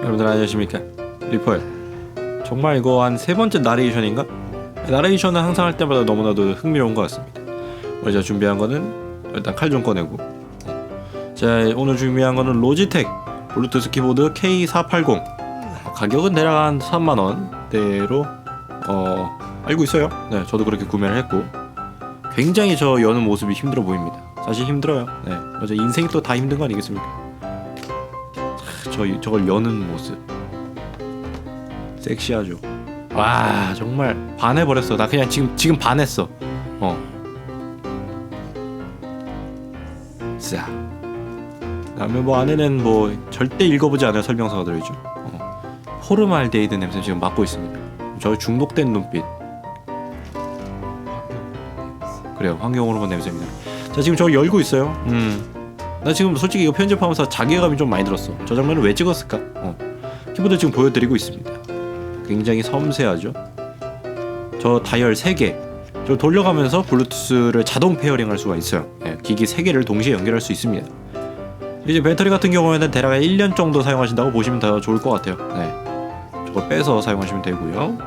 여러분들 안녕하십니까? 리퍼예요 정말 이거 한 세 번째 나레이션인가? 나레이션은 항상 할 때마다 너무나도 흥미로운 것 같습니다. 오늘 제가 준비한 거는 일단 칼 좀 꺼내고. 자 오늘 준비한 거는 로지텍 블루투스 키보드 K480. 가격은 대략 한 3만원대로 어 알고 있어요. 네 저도 그렇게 구매를 했고. 굉장히 저 여는 모습이 힘들어 보입니다. 사실 힘들어요. 네 어제 인생이 또 다 힘든 거 아니겠습니까 저 저걸 여는 모습 섹시하죠. 와 정말 반해버렸어. 나 그냥 지금 지금 반했어. 어. 자. 그다음에 뭐 안에는 뭐 절대 읽어보지 않을 설명서가 들어있죠. 어. 포르말데이드 냄새 지금 맡고 있습니다. 저 중독된 눈빛. 그래요. 환경 호르몬 냄새입니다. 자 지금 저 열고 있어요. 음. 나 지금 솔직히 이거 편집하면서 자괴감이 좀 많이 들었어. 저 장면을 왜 찍었을까? 어. 키보드 지금 보여드리고 있습니다. 굉장히 섬세하죠. 저 다이얼 3개. 저 돌려가면서 블루투스를 자동 페어링할 수가 있어요. 예, 기기 3개를 동시에 연결할 수 있습니다. 이제 배터리 같은 경우에는 대략 1년 정도 사용하신다고 보시면 더 좋을 것 같아요. 네. 저걸 빼서 사용하시면 되고요.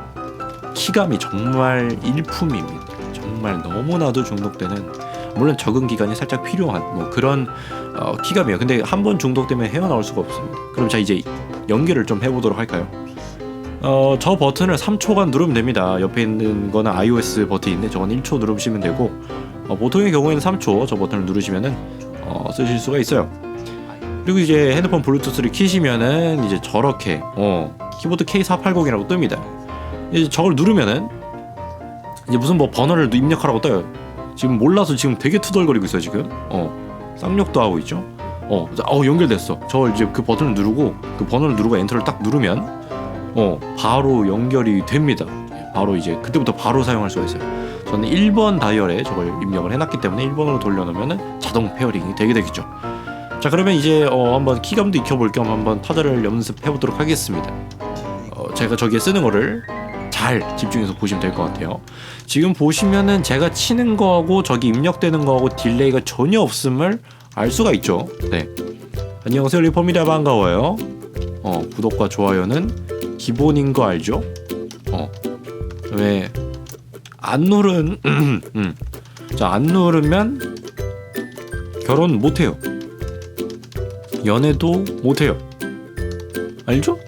키감이 정말 일품입니다. 정말 너무나도 중독되는 물론 적응 기간이 살짝 필요한 뭐 그런 어, 키감이에요. 근데 한 번 중독되면 헤어나올 수가 없습니다. 그럼 자 이제 연결을 좀 해보도록 할까요? 어, 저 버튼을 3초간 누르면 됩니다. 옆에 있는 거는 iOS 버튼인데 저건 1초 누르시면 되고 어, 보통의 경우에는 3초 저 버튼을 누르시면은 어, 쓰실 수가 있어요. 그리고 이제 핸드폰 블루투스를 키시면은 이제 저렇게 어, 키보드 K480이라고 뜹니다. 이제 저걸 누르면은 이제 무슨 뭐 번호를 입력하라고 떠요. 지금 몰라서 지금 되게 투덜거리고 있어요 지금. 어, 쌍욕도 하고 있죠. 어, 어 연결됐어. 저 이제 그 버튼을 누르고 그 번호를 누르고 엔터를 딱 누르면 어 바로 연결이 됩니다. 예, 바로 이제 그때부터 바로 사용할 수가 있어요. 저는 1번 다이얼에 저걸 입력을 해놨기 때문에 1번으로 돌려놓으면 자동 페어링이 되게 되겠죠. 자 그러면 이제 어, 한번 키감도 익혀볼 겸 한번 타자를 연습해 보도록 하겠습니다. 어, 제가 저기에 쓰는 거를 잘 집중해서 보시면 될 것 같아요. 지금 보시면은 제가 치는 거하고 저기 입력되는 거하고 딜레이가 전혀 없음을 알 수가 있죠. 네. 안녕하세요 리퍼입니다 반가워요. 어 구독과 좋아요는 기본인 거 알죠? 어. 왜 안 누른 음. 자안 누르면 결혼 못 해요. 연애도 못 해요. 알죠?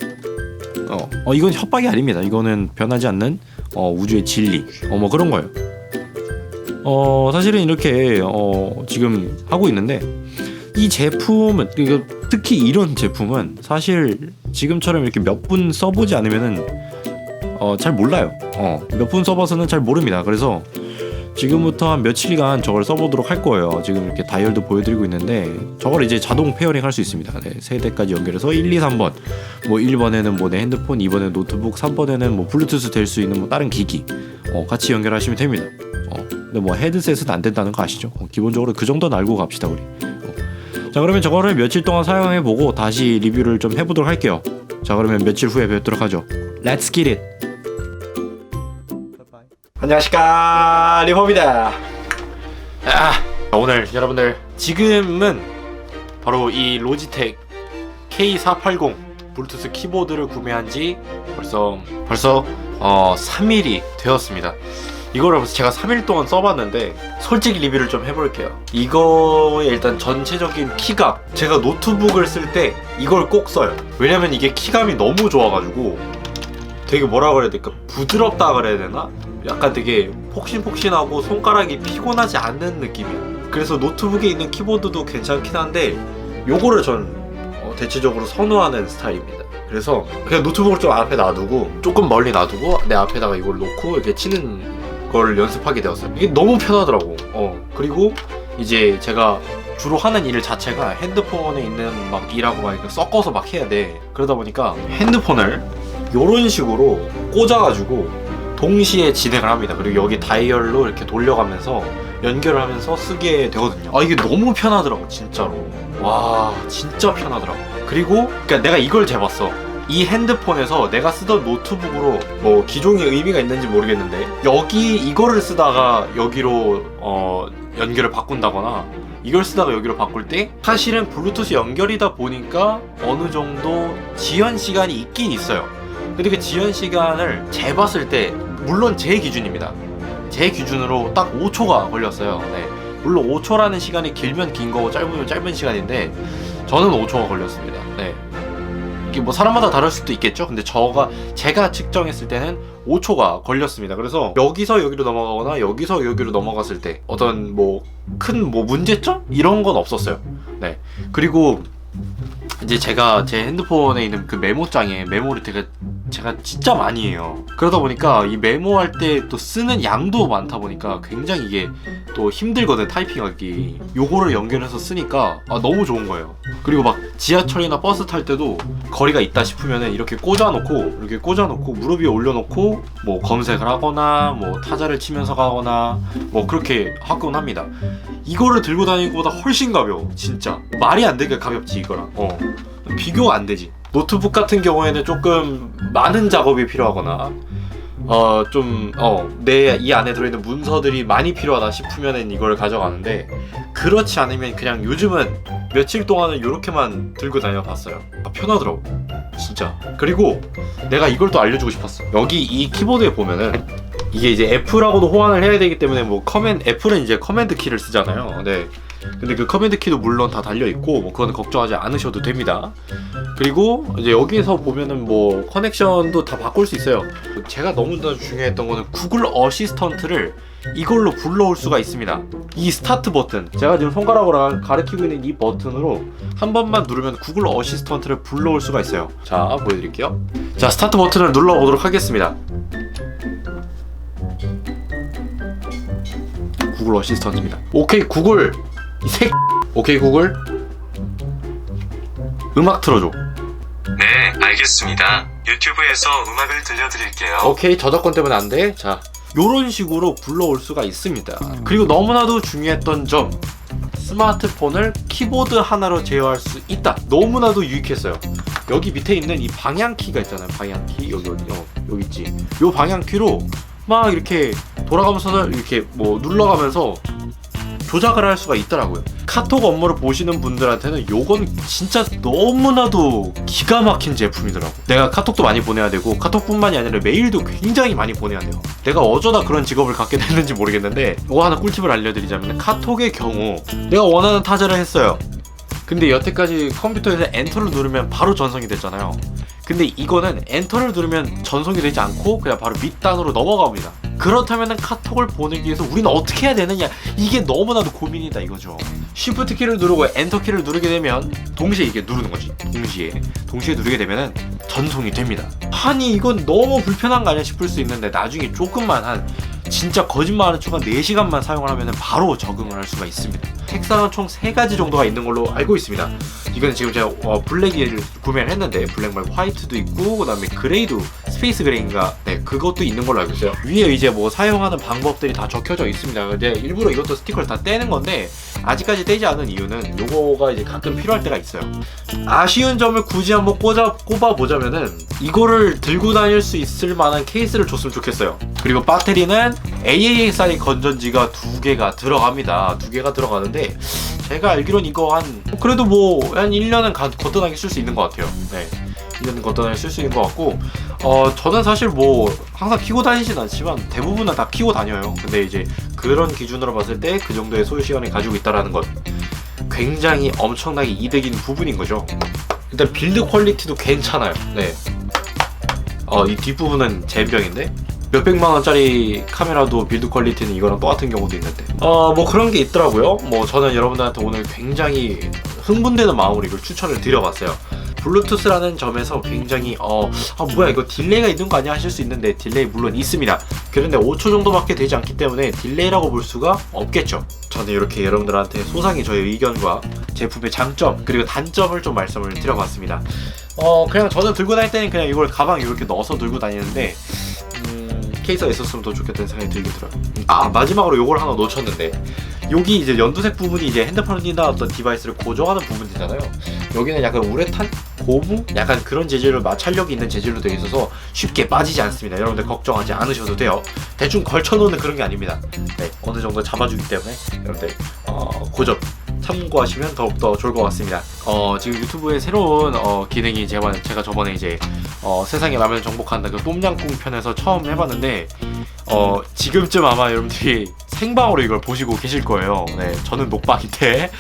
어, 어 이건 협박이 아닙니다. 이거는 변하지 않는 어, 우주의 진리. 어 뭐 그런 거예요. 어 사실은 이렇게 어 지금 하고 있는데 이 제품은 특히 이런 제품은 사실 지금처럼 이렇게 몇 분 써보지 않으면은 어 잘 몰라요. 어 몇 분 써봐서는 잘 모릅니다. 그래서 지금부터 한 며칠간 저걸 써보도록 할 거예요. 지금 이렇게 다이얼도 보여드리고 있는데 저걸 이제 자동 페어링 할 수 있습니다. 네, 세 대까지 연결해서 1, 2, 3번 뭐 1번에는 뭐 내 핸드폰, 2번에는 노트북, 3번에는 뭐 블루투스 될 수 있는 뭐 다른 기기 어, 같이 연결하시면 됩니다. 어, 근데 뭐 헤드셋은 안 된다는 거 아시죠? 어, 기본적으로 그 정도는 알고 갑시다 우리. 어. 자 그러면 저거를 며칠 동안 사용해보고 다시 리뷰를 좀 해보도록 할게요. 자 그러면 며칠 후에 뵙도록 하죠. Let's get it. 안녕하십니까 리퍼입니다. 아, 오늘 여러분들 지금은 바로 이 로지텍 K480 블루투스 키보드를 구매한 지 벌써 벌써 어 3일이 되었습니다. 이거를 제가 3일 동안 써봤는데 솔직히 리뷰를 좀 해볼게요. 이거의 일단 전체적인 키감 제가 노트북을 쓸 때 이걸 꼭 써요. 왜냐면 이게 키감이 너무 좋아가지고 되게 뭐라 그래야 될까 부드럽다 그래야 되나? 약간 되게 폭신폭신하고 손가락이 피곤하지 않는 느낌이에요. 그래서 노트북에 있는 키보드도 괜찮긴 한데 요거를 전 어, 대체적으로 선호하는 스타일입니다. 그래서 그냥 노트북을 좀 앞에 놔두고 조금 멀리 놔두고 내 앞에다가 이걸 놓고 이렇게 치는 걸 연습하게 되었어요. 이게 너무 편하더라고. 어 그리고 이제 제가 주로 하는 일 자체가 핸드폰에 있는 막 일하고 막 섞어서 막 해야 돼. 그러다 보니까 핸드폰을 이런 식으로 꽂아가지고 동시에 진행을 합니다. 그리고 여기 다이얼로 이렇게 돌려가면서 연결을 하면서 쓰게 되거든요. 아 이게 너무 편하더라고 진짜로. 와 진짜 편하더라고. 그리고 그러니까 내가 이걸 재봤어. 이 핸드폰에서 내가 쓰던 노트북으로 뭐 기종이 의미가 있는지 모르겠는데 여기 이거를 쓰다가 여기로 어 연결을 바꾼다거나 이걸 쓰다가 여기로 바꿀 때 사실은 블루투스 연결이다 보니까 어느 정도 지연 시간이 있긴 있어요. 근데 그 지연 시간을 재봤을 때 물론 제 기준입니다. 제 기준으로 딱 5초가 걸렸어요. 네. 물론 5초라는 시간이 길면 긴 거고 짧으면 짧은 시간인데 저는 5초가 걸렸습니다. 네. 이게 뭐 사람마다 다를 수도 있겠죠. 근데 저가 제가 측정했을 때는 5초가 걸렸습니다. 그래서 여기서 여기로 넘어가거나 여기서 여기로 넘어갔을 때 어떤 뭐 큰뭐 문제점 이런 건 없었어요. 네. 그리고 이제 제가 제 핸드폰에 있는 그 메모장에 메모를 되게 제가 진짜 많이 해요. 그러다 보니까 이 메모할 때 또 쓰는 양도 많다 보니까 굉장히 이게 또 힘들거든 타이핑하기. 요거를 연결해서 쓰니까 아, 너무 좋은 거예요. 그리고 막 지하철이나 버스 탈 때도 거리가 있다 싶으면은 이렇게 꽂아놓고 이렇게 꽂아놓고 무릎 위에 올려놓고 뭐 검색을 하거나 뭐 타자를 치면서 가거나 뭐 그렇게 하곤 합니다. 이거를 들고 다니는 것보다 훨씬 가벼워 진짜 말이 안 되게 가볍지 이거랑 어 비교가 안 되지 노트북 같은 경우에는 조금 많은 작업이 필요하거나 어 좀 어 내 이 안에 들어있는 문서들이 많이 필요하다 싶으면은 이걸 가져가는데 그렇지 않으면 그냥 요즘은 며칠 동안은 이렇게만 들고 다녀봤어요 아, 편하더라고 진짜 그리고 내가 이걸 또 알려주고 싶었어 여기 이 키보드에 보면은 이게 이제 F라고도 호환을 해야 되기 때문에 뭐 커맨 애플은 이제 커맨드 키를 쓰잖아요. 네. 근데 그 커맨드 키도 물론 다 달려 있고 뭐 그건 걱정하지 않으셔도 됩니다. 그리고 이제 여기서 보면은 뭐 커넥션도 다 바꿀 수 있어요. 제가 너무나 중요했던 거는 구글 어시스턴트를 이걸로 불러올 수가 있습니다. 이 스타트 버튼, 제가 지금 손가락으로 가리키고 있는 이 버튼으로 한 번만 누르면 구글 어시스턴트를 불러올 수가 있어요. 자, 보여드릴게요. 자, 스타트 버튼을 눌러보도록 하겠습니다. 구글 어시스턴트입니다. 오케이 구글 이 새. 오케이 구글 음악 틀어줘. 네, 알겠습니다. 유튜브에서 음악을 들려드릴게요. 오케이 저작권 때문에 안 돼. 자 요런 식으로 불러올 수가 있습니다. 그리고 너무나도 중요했던 점. 스마트폰을 키보드 하나로 제어할 수 있다. 너무나도 유익했어요. 여기 밑에 있는 이 방향키가 있잖아요. 방향키 여기 어디 어, 여기 있지. 요 방향키로 막 이렇게 돌아가면서 이렇게 뭐 눌러가면서 조작을 할 수가 있더라고요. 카톡 업무를 보시는 분들한테는 요건 진짜 너무나도 기가 막힌 제품이더라고. 내가 카톡도 많이 보내야 되고 카톡뿐만이 아니라 메일도 굉장히 많이 보내야 돼요. 내가 어쩌다 그런 직업을 갖게 됐는지 모르겠는데 이거 하나 꿀팁을 알려드리자면 카톡의 경우 내가 원하는 타자를 했어요. 근데 여태까지 컴퓨터에서 엔터를 누르면 바로 전송이 됐잖아요. 근데 이거는 엔터를 누르면 전송이 되지 않고 그냥 바로 밑단으로 넘어갑니다. 그렇다면 카톡을 보내기 위해서 우리는 어떻게 해야 되느냐 이게 너무나도 고민이다 이거죠. Shift 키를 누르고 엔터 키를 누르게 되면 동시에 이게 누르는 거지. 동시에 동시에 누르게 되면은 전송이 됩니다. 아니 이건 너무 불편한 거 아니야 싶을 수 있는데 나중에 조금만 한 진짜 거짓말하는 척한 4시간만 사용을 하면 바로 적응을 할 수가 있습니다. 색상은 총 3가지 정도가 있는 걸로 알고 있습니다. 이거는 지금 제가 어, 블랙을 구매를 했는데 블랙 말고 화이트도 있고 그 다음에 그레이도 스페이스 그레이인가 네 그것도 있는 걸로 알고 있어요. 위에 이제 뭐 사용하는 방법들이 다 적혀져 있습니다. 근데 일부러 이것도 스티커를 다 떼는 건데 아직까지 떼지 않은 이유는 요거가 이제 가끔 필요할 때가 있어요. 아쉬운 점을 굳이 한번 꽂아 꼽아 보자면은 이거를 들고 다닐 수 있을 만한 케이스를 줬으면 좋겠어요. 그리고 배터리는 AASI 건전지가 두 개가 들어갑니다. 두 개가 들어가는데 제가 알기로는 이거 한 그래도 뭐 한 1년은 가, 거뜬하게 쓸 수 있는 것 같아요. 네. 1년은 거뜬하게 쓸 수 있는 것 같고 어 저는 사실 뭐 항상 키고 다니진 않지만 대부분은 다 키고 다녀요. 근데 이제 그런 기준으로 봤을 때 그 정도의 소요 시간을 가지고 있다라는 것 굉장히 엄청나게 이득인 부분인 거죠. 일단 빌드 퀄리티도 괜찮아요. 네. 어, 이 뒷부분은 잼병인데 몇백만 원짜리 카메라도 빌드 퀄리티는 이거랑 똑같은 경우도 있는데. 어 뭐 그런 게 있더라고요. 뭐 저는 여러분들한테 오늘 굉장히 흥분되는 마음으로 이걸 추천을 드려봤어요. 블루투스라는 점에서 굉장히 어 아 뭐야 이거 딜레이가 있는 거 아니야 하실 수 있는데 딜레이 물론 있습니다. 그런데 5초 정도밖에 되지 않기 때문에 딜레이라고 볼 수가 없겠죠. 저는 이렇게 여러분들한테 소상히 저의 의견과 제품의 장점 그리고 단점을 좀 말씀을 드려봤습니다. 어 그냥 저는 들고 다닐 때는 그냥 이걸 가방에 이렇게 넣어서 들고 다니는데 음, 케이스가 있었으면 더 좋겠다는 생각이 들게 들어요. 아 마지막으로 요걸 하나 놓쳤는데 여기 이제 연두색 부분이 이제 핸드폰이나 어떤 디바이스를 고정하는 부분이잖아요. 여기는 약간 우레탄, 고무, 약간 그런 재질로 마찰력이 있는 재질로 되어 있어서 쉽게 빠지지 않습니다. 여러분들 걱정하지 않으셔도 돼요. 대충 걸쳐놓는 그런 게 아닙니다. 네 어느 정도 잡아주기 때문에 여러분들 어, 고정 참고하시면 더욱더 좋을 것 같습니다. 어, 지금 유튜브에 새로운 어, 기능이 제가, 제가 저번에 이제 어, 세상에 라면 정복한다 그 똠양꿍 편에서 처음 해봤는데 어, 지금쯤 아마 여러분들이 생방으로 이걸 보시고 계실 거예요. 네, 저는 녹박인데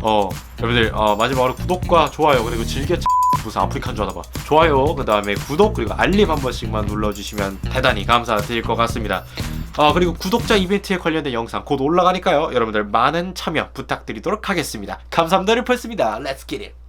어, 여러분들 어, 마지막으로 구독과 좋아요 그리고 즐겨 무슨 아프리카인 줄 아나봐 좋아요 그 다음에 구독 그리고 알림 한 번씩만 눌러주시면 대단히 감사드릴 것 같습니다 아 그리고 구독자 이벤트에 관련된 영상 곧 올라가니까요. 여러분들 많은 참여 부탁드리도록 하겠습니다. 감사합니다. 렛츠 기릿